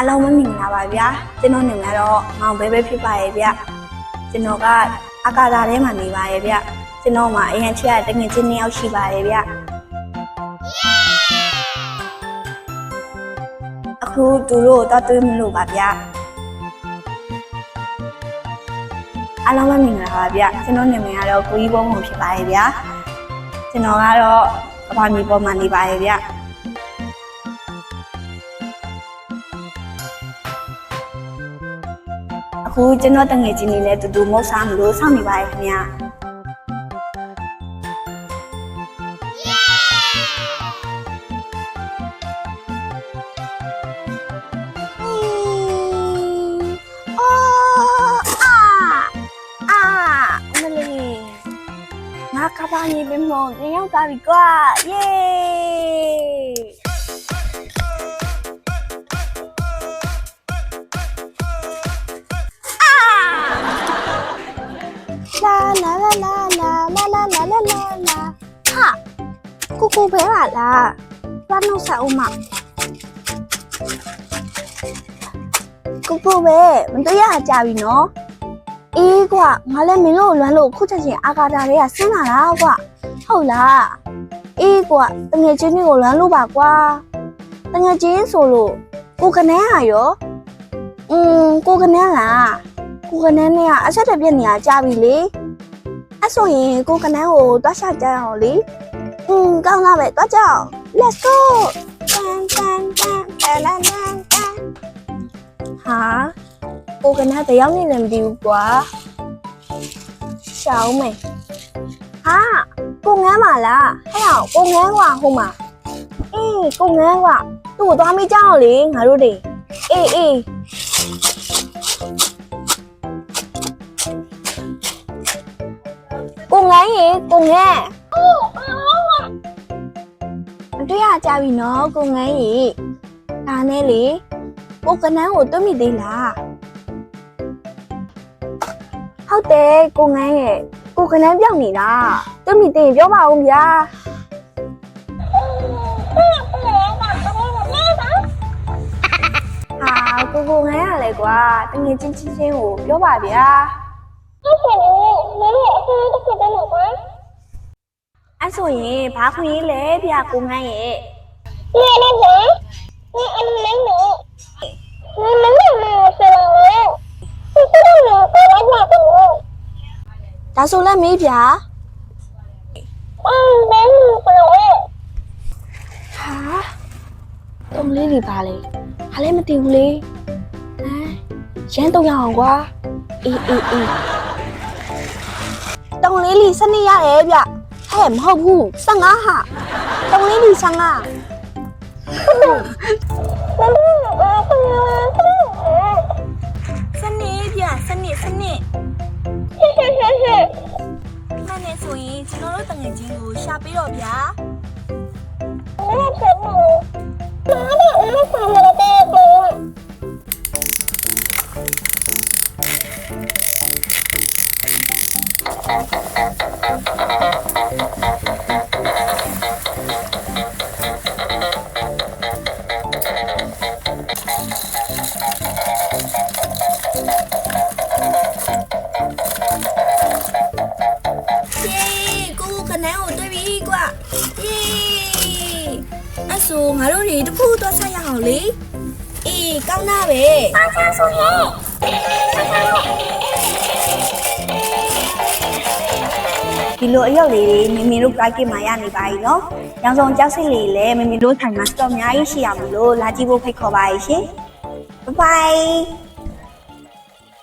အားလုံးမင်္ဂလာပါဗျာကျွန်တော်နေမှာတော့မောင်ဘဲဘဲဖြစ်ပါရဲ့ဗျကျွန်တော်ကအကာသာထဲမှာနေပါရဲ့ဗျကျွန်တော်မှာအရင်ချစ်ရတဲ့တငယ်ချင်းနှစ်ယောက်ရှိပါရဲ့ဗျအခုသူတို့တော့တွေးမလို့ပါဗျအားလုံးပဲမင်္ဂလာပါဗျကျွန်တော်နာမည်ကတော့ကိုကြီးဘုံဘုံဖြစ်ပါရဲ့ဗျကျွန်တော်ကတော့ကဘာမြေပေါ်မှာနေပါရဲ့ဗျ အခုကျွန်တော်တငယ်ချင်းနေနဲ့တူတူမဟုတ်စားမလို့စောင့်နေပါရဲ့ခင်ဗျာအော်အာအာမလေးငါကဘာနေပြီမောင်ပြန်ရောက်သွားပြီကွာယေး လာလာလာလာလာလာလာလာလာလာလာဟာကိုကိုပဲပါလားဘာလို့ဆက်ဦးမကိုကိုပဲမတွေ့ရကြပြီနော်အေးကွာငါလည်းမင်းတို့လွမ်းလို့ခုချက်ချင်းအာကာတာတွေကဆင်းလာတာကွာဟုတ်လားအေးကွာတငယ်ချင်းတွေကိုလွမ်းလို့ပါကွာတငယ်ချင်းဆိုလို့ကိုကနေဟာရောอืมကိုကနေလားကိုကနေနဲ့ကအဆက်တပြက်နေရကြပြီလေ အဲ့ဆိုရင်ကိုကနန်းကိုတွားချကြအောင်လေ။อืมကောင်းလာပဲတွားကြအောင် Let's go တန်တန်တန်တန်တန်တန်တန်ဟာကိုကနန်းတယောက်နေလည်းမသိဘူးကွာ။ရှောင်းမယ်။ဟာကိုငန်းပါလား။ဟဲ့အောင်ကိုငန်းကွာဟိုမှာ။အေးကိုငန်းကွာသူ့ကိုသွားမိကြအောင်လေငါတို့တွေ။အေးအေး ငန်းရေကိုငန်းမတွေ့ရကြပြီနော်ကိုငန်းရေဒါနဲ့လေကိုကနန်းကိုတွေ့မိသေးလားဟုတ်တယ်ကိုငန်းရေကိုကနန်းပြောင်းနေတာတွေ့မိသေးရင်ပြောပါဦးဗျာဟာကိုကိုငန်းရလေကွာတငယ်ချင်းချင်းချင်းကိုပြောပါဗျာ ဟုတ်ကဲ့မင်းရဲ့အကူအညီတစ်ခုပေးမယ်ကွာအဲ့ဆိုရင်ဘာခွင့်ရေးလဲဗျကိုငန်းရဲ့ဒီနေ့ကဒီအလူလေးနဲ့ဒီမင်းရဲ့မင်းရဲ့ဆရာလေးသူကလည်းကိုရရတူဒါဆိုလက်မေးဗျာအင်းမင်းပြောရဲဟာတုံးလေးတွေပါလေဟာလည်းမတည်ဘူးလေဟမ်ရမ်းတော့ရအောင်ကွာအေးအေးအေး 이 산이야 애비야 햄허구 쌍아하 똥리니 쌍아 산이 애비야 산이 산이 나네 소희 진호로 땅에 진구 샤비로 비야妈妈，我想你。 ပြီကွာယေးအဆိုငါတို့တွေတခုသွားဆက်ရအောင်လေအေးကောင်းတာပဲပါချာဆိုရဲ့ဒီလိုအရောက်လေးတွေမမီတို့ packet မှာရနေပါပြီနော်။ရောင်စုံကြောက်စိတ်လေးလည်းမမီတို့ထိုင်မှာ stock အများကြီးရှိရမလို့လာကြည့်ဖို့ဖိတ်ခေါ်ပါရရှင်။ Bye bye